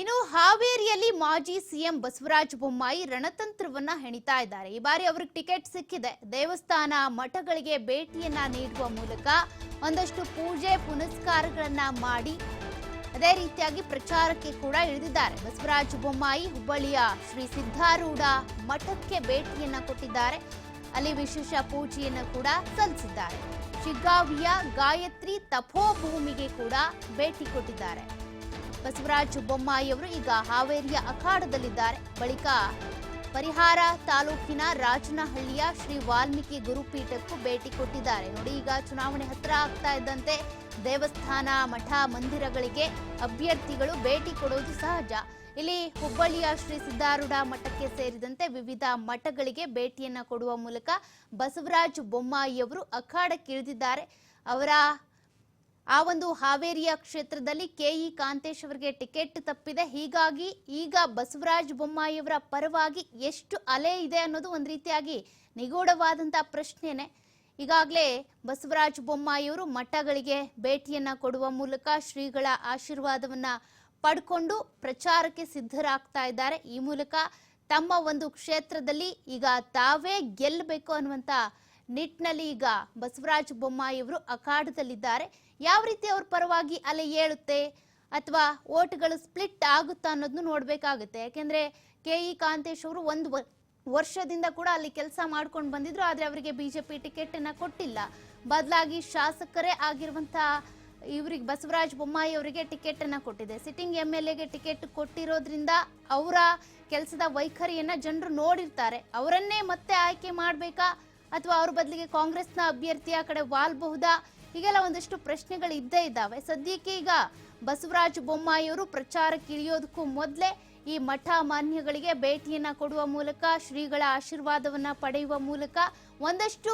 ಇನ್ನು ಹಾವೇರಿಯಲ್ಲಿ ಮಾಜಿ ಸಿಎಂ ಬಸವರಾಜ ಬೊಮ್ಮಾಯಿ ರಣತಂತ್ರವನ್ನ ಹೆಣಿತಾ ಇದ್ದಾರೆ. ಈ ಬಾರಿ ಅವ್ರಿಗೆ ಟಿಕೆಟ್ ಸಿಕ್ಕಿದೆ. ದೇವಸ್ಥಾನ ಮಠಗಳಿಗೆ ಭೇಟಿಯನ್ನ ನೀಡುವ ಮೂಲಕ ಒಂದಷ್ಟು ಪೂಜೆ ಪುನಸ್ಕಾರಗಳನ್ನ ಮಾಡಿ ಅದೇ ರೀತಿಯಾಗಿ ಪ್ರಚಾರಕ್ಕೆ ಕೂಡ ಇಳಿದಿದ್ದಾರೆ. ಬಸವರಾಜ ಬೊಮ್ಮಾಯಿ ಹುಬ್ಬಳ್ಳಿಯ ಶ್ರೀ ಸಿದ್ಧಾರೂಢ ಮಠಕ್ಕೆ ಭೇಟಿಯನ್ನ ಕೊಟ್ಟಿದ್ದಾರೆ. ಅಲ್ಲಿ ವಿಶೇಷ ಪೂಜೆಯನ್ನ ಕೂಡ ಸಲ್ಲಿಸಿದ್ದಾರೆ. ಶಿಗ್ಗಾವಿಯ ಗಾಯತ್ರಿ ತಪೋಭೂಮಿಗೆ ಕೂಡ ಭೇಟಿ ಕೊಟ್ಟಿದ್ದಾರೆ. ಬಸವರಾಜ ಬೊಮ್ಮಾಯಿ ಅವರು ಈಗ ಹಾವೇರಿಯ ಅಖಾಡದಲ್ಲಿದ್ದಾರೆ. ಬಳಿಕ ಪರಿಹಾರ ತಾಲೂಕಿನ ರಾಜನಹಳ್ಳಿಯ ಶ್ರೀ ವಾಲ್ಮೀಕಿ ಗುರುಪೀಠಕ್ಕೂ ಭೇಟಿ ಕೊಟ್ಟಿದ್ದಾರೆ. ನೋಡಿ, ಈಗ ಚುನಾವಣೆ ಹತ್ತಿರ ಆಗ್ತಾ ಇದ್ದಂತೆ ದೇವಸ್ಥಾನ, ಮಠ, ಮಂದಿರಗಳಿಗೆ ಅಭ್ಯರ್ಥಿಗಳು ಭೇಟಿ ಕೊಡುವುದು ಸಹಜ. ಇಲ್ಲಿ ಹುಬ್ಬಳ್ಳಿಯ ಶ್ರೀ ಸಿದ್ಧಾರೂಢ ಮಠಕ್ಕೆ ಸೇರಿದಂತೆ ವಿವಿಧ ಮಠಗಳಿಗೆ ಭೇಟಿಯನ್ನ ಕೊಡುವ ಮೂಲಕ ಬಸವರಾಜ ಬೊಮ್ಮಾಯಿಯವರು ಅಖಾಡಕ್ಕಿಳಿದಿದ್ದಾರೆ. ಅವರ ಆ ಒಂದು ಹಾವೇರಿಯ ಕ್ಷೇತ್ರದಲ್ಲಿ ಕೆಇ ಕಾಂತೇಶ್ ಅವರಿಗೆ ಟಿಕೆಟ್ ತಪ್ಪಿದೆ. ಹೀಗಾಗಿ ಈಗ ಬಸವರಾಜ ಬೊಮ್ಮಾಯಿಯವರ ಪರವಾಗಿ ಎಷ್ಟು ಅಲೆ ಇದೆ ಅನ್ನೋದು ಒಂದು ರೀತಿಯಾಗಿ ನಿಗೂಢವಾದಂತಹ ಪ್ರಶ್ನೆನೆ. ಈಗಾಗಲೇ ಬಸವರಾಜ ಬೊಮ್ಮಾಯಿಯವರು ಮಠಗಳಿಗೆ ಭೇಟಿಯನ್ನ ಕೊಡುವ ಮೂಲಕ ಶ್ರೀಗಳ ಆಶೀರ್ವಾದವನ್ನ ಪಡ್ಕೊಂಡು ಪ್ರಚಾರಕ್ಕೆ ಸಿದ್ಧರಾಗ್ತಾ ಇದ್ದಾರೆ. ಈ ಮೂಲಕ ತಮ್ಮ ಒಂದು ಕ್ಷೇತ್ರದಲ್ಲಿ ಈಗ ತಾವೇ ಗೆಲ್ಲಬೇಕು ಅನ್ನುವಂತ ನಿಟ್ಟಿನಲ್ಲಿ ಈಗ ಬಸವರಾಜ ಬೊಮ್ಮಾಯಿಯವರು ಅಖಾಡದಲ್ಲಿದ್ದಾರೆ. ಯಾವ ರೀತಿ ಅವ್ರ ಪರವಾಗಿ ಅಲೆ ಏಳುತ್ತೆ ಅಥವಾ ಓಟ್ಗಳು ಸ್ಪ್ಲಿಟ್ ಆಗುತ್ತಾ ಅನ್ನೋದನ್ನು ನೋಡಬೇಕಾಗುತ್ತೆ. ಯಾಕೆಂದರೆ ಕೆ ಇ ಕಾಂತೇಶ್ ಅವರು ಒಂದು ವರ್ಷದಿಂದ ಕೂಡ ಅಲ್ಲಿ ಕೆಲಸ ಮಾಡ್ಕೊಂಡು ಬಂದಿದ್ರು, ಆದರೆ ಅವರಿಗೆ ಬಿಜೆಪಿ ಟಿಕೆಟ್ ಟಿಕೆಟನ್ನು ಕೊಟ್ಟಿಲ್ಲ. ಬದಲಾಗಿ ಶಾಸಕರೇ ಆಗಿರುವಂಥ ಇವ್ರಿಗೆ ಬಸವರಾಜ ಬೊಮ್ಮಾಯಿ ಅವರಿಗೆ ಟಿಕೆಟ್ ಅನ್ನ ಕೊಟ್ಟಿದೆ. ಸಿಟ್ಟಿಂಗ್ ಎಂ ಎಲ್ ಎಗೆ ಟಿಕೆಟ್ ಕೊಟ್ಟಿರೋದ್ರಿಂದ ಅವರ ಕೆಲಸದ ವೈಖರಿಯನ್ನ ಜನರು ನೋಡಿರ್ತಾರೆ. ಅವರನ್ನೇ ಮತ್ತೆ ಆಯ್ಕೆ ಮಾಡ್ಬೇಕಾ? ಅಥವಾ ಅವ್ರ ಬದಲಿಗೆ ಕಾಂಗ್ರೆಸ್ನ ಅಭ್ಯರ್ಥಿಯ ಕಡೆ ವಾಲ್ಬಹುದಾ? ಹೀಗೆಲ್ಲ ಒಂದಷ್ಟು ಪ್ರಶ್ನೆಗಳು ಇದ್ದೇ ಇದ್ದಾವೆ. ಸದ್ಯಕ್ಕೆ ಈಗ ಬಸವರಾಜ ಬೊಮ್ಮಾಯಿ ಅವರು ಪ್ರಚಾರಕ್ಕೆ ಇಳಿಯೋದಕ್ಕೂ ಮೊದಲೇ ಈ ಮಠ ಮಾನ್ಯಗಳಿಗೆ ಭೇಟಿಯನ್ನ ಕೊಡುವ ಮೂಲಕ, ಶ್ರೀಗಳ ಆಶೀರ್ವಾದವನ್ನ ಪಡೆಯುವ ಮೂಲಕ ಒಂದಷ್ಟು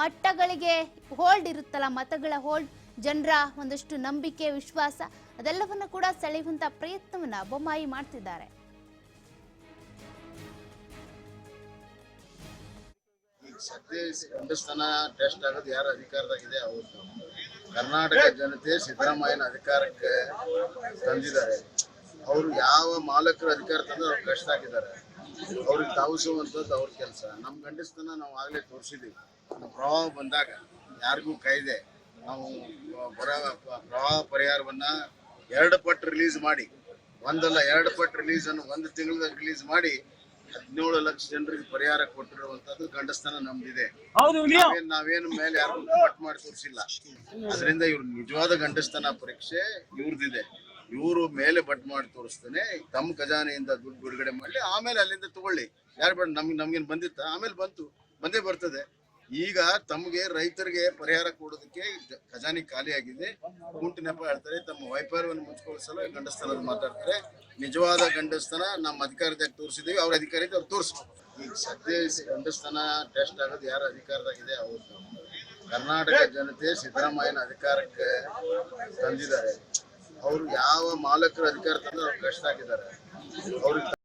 ಮಟ್ಟಗಳಿಗೆ ಹೋಲ್ಡ್ ಇರುತ್ತಲ್ಲ, ಮತಗಳ ಹೋಲ್ಡ್ ಜನರ ಒಂದಷ್ಟು ನಂಬಿಕೆ, ವಿಶ್ವಾಸ ಅದೆಲ್ಲವನ್ನು ಕೂಡ ಸೆಳೆಯುವಂತ ಪ್ರಯತ್ನವನ್ನ ಬೊಮ್ಮಾಯಿ ಮಾಡ್ತಿದ್ದಾರೆ. ಸದ್ಯ ಹಿಂದೂಸ್ತಾನ ಟೆಸ್ಟ್ ಆಗೋದು ಯಾರು ಅಧಿಕಾರದಾಗಿದೆ ಅವ್ರದ್ದು ಕರ್ನಾಟಕ ಜನತೆ ಸಿದ್ದರಾಮಯ್ಯನ ಅಧಿಕಾರಕ್ಕೆ ತಂದಿದ್ದಾರೆ. ಅವರು ಯಾವ ಮಾಲಕರು ಅಧಿಕಾರ ತಂದ್ರೆ ಅವ್ರು ಕಷ್ಟ ಆಗಿದ್ದಾರೆ ಅವ್ರಿಗೆ ತಾವಿಸುವಂಥದ್ದು ಅವ್ರ ಕೆಲಸ. ನಮ್ಮ ಗಂಡಸ್ತನ ನಾವು ಆಗಲೇ ತೋರಿಸಿದ್ದೀವಿ ನಮ್ಮ ಪ್ರವಾಹ ಬಂದಾಗ ಯಾರಿಗೂ ಕಾಯ್ದೆ. ನಾವು ಬರ ಪ್ರವಾಹ ಪರಿಹಾರವನ್ನ ಎರಡು ಪಟ್ಟು ರಿಲೀಸ್ ಮಾಡಿ. ಒಂದಲ್ಲ, ಎರಡು ಪಟ್ಟು ರಿಲೀಸ್ ಅನ್ನು ಒಂದು ತಿಂಗಳದಾಗ ರಿಲೀಸ್ ಮಾಡಿ ಹದಿನೇಳು ಲಕ್ಷ ಜನರಿಗೆ ಪರಿಹಾರ ಕೊಟ್ಟಿರುವಂತದ್ದು ಗಂಡಸ್ತನ ನಮ್ದಿದೆ ನಾವೇನ್ ಮೇಲೆ ಯಾರು ಕಟ್ ಮಾಡಿ ತೋರಿಸಿಲ್ಲ. ಅದರಿಂದ ಇವ್ರ ನಿಜವಾದ ಗಂಡಸ್ತನ ಪರೀಕ್ಷೆ ಇವ್ರದಿದೆ. ಇವರು ಮೇಲೆ ಬಟ್ ಮಾಡಿ ತೋರಿಸ್ತಾನೆ ತಮ್ಮ ಖಜಾನೆಯಿಂದ ದುಡ್ಡು ಬಿಡುಗಡೆ ಮಾಡಲಿ ಆಮೇಲೆ ಅಲ್ಲಿಂದ ತಗೊಳ್ಳಿ. ಯಾರು ಬೇಡ ನಮ್ಗೆ ನಮ್ಗೇನು ಬಂದಿತ್ತ? ಆಮೇಲೆ ಬಂತು ಬಂದೇ ಬರ್ತದೆ. ಈಗ ತಮಗೆ ರೈತರಿಗೆ ಪರಿಹಾರ ಕೊಡೋದಕ್ಕೆ ಖಜಾನೆ ಖಾಲಿ ಆಗಿದೆ. ಕುಂಟು ನೆಪ ಹೇಳ್ತಾರೆ, ತಮ್ಮ ವೈಫಲ್ಯವನ್ನು ಮುಚ್ಚಿಕೊಳ್ಳಿಸಲು ಗಂಡಸ್ತನದ ಮಾತಾಡ್ತಾರೆ. ನಿಜವಾದ ಗಂಡಸ್ತನ ನಮ್ಮ ಅಧಿಕಾರದಾಗ ತೋರಿಸಿದೀವಿ, ಅವ್ರ ಅಧಿಕಾರಿ ಅವ್ರು ತೋರಿಸ್ಬೇಕು ಈಗ ಸದ್ಯ ಗಂಡಸ್ತನ ಟೆಸ್ಟ್ ಆಗೋದು ಯಾರ ಅಧಿಕಾರದಾಗಿದೆ? ಅವರು ಕರ್ನಾಟಕ ಜನತೆ ಸಿದ್ದರಾಮಯ್ಯನ ಅಧಿಕಾರಕ್ಕೆ ತಂದಿದ್ದಾರೆ. ಅವರು ಯಾವ ಮಾಲಕರ ಅಧಿಕಾರ ತಂದ್ರೆ ಅವ್ರು ಕಷ್ಟ ಹಾಕಿದ್ದಾರೆ. ಅವ್ರಿಗೆ